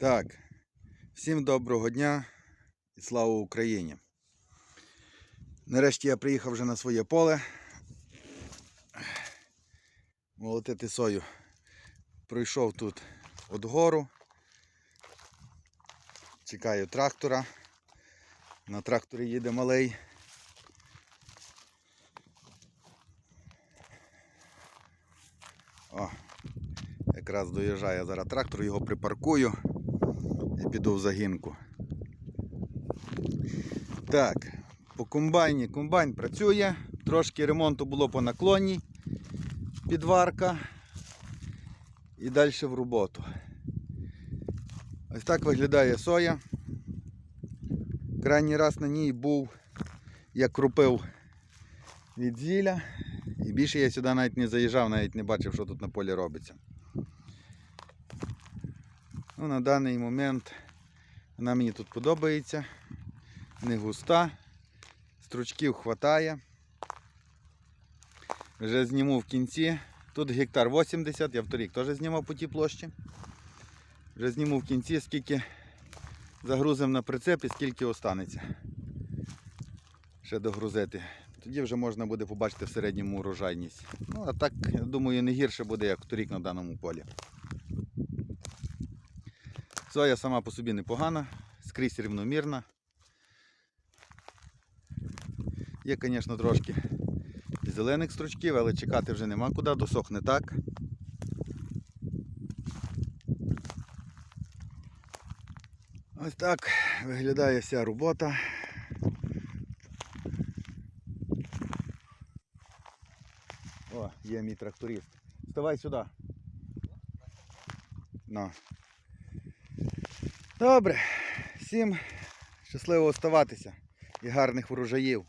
Так, всім доброго дня і слава Україні. Нарешті я приїхав вже на своє поле. Молотити сою. Пройшов тут от гору. Чекаю трактора. На тракторі їде малий. О, якраз доїжджає зараз трактор, його припаркую і піду в загінку. Так, по комбайні. Комбайн працює, трошки ремонту було по наклонній, підварка і далі в роботу. Ось так виглядає соя. Крайній раз на ній був, я крупив від зілля. І більше я сюди навіть не заїжджав, навіть не бачив, що тут на полі робиться. Ну, на даний момент вона мені тут подобається. Не густа, стручків хватає. Вже зніму в кінці. Тут гектар 80, я в торік теж знімав по тій площі. Вже зніму в кінці, скільки загрузимо на прицеп і скільки останеться. Ще догрузити. Тоді вже можна буде побачити в середньому урожайність. Ну, а так, я думаю, не гірше буде, як торік на даному полі. Соя сама по собі непогана, скрізь рівномірна. Є, звісно, трошки зелених стручків, але чекати вже нема куди, досохне так. Ось так виглядає вся робота. О, є мій тракторист. Вставай сюди. На. Добре. Всім щасливо оставатися і гарних врожаїв.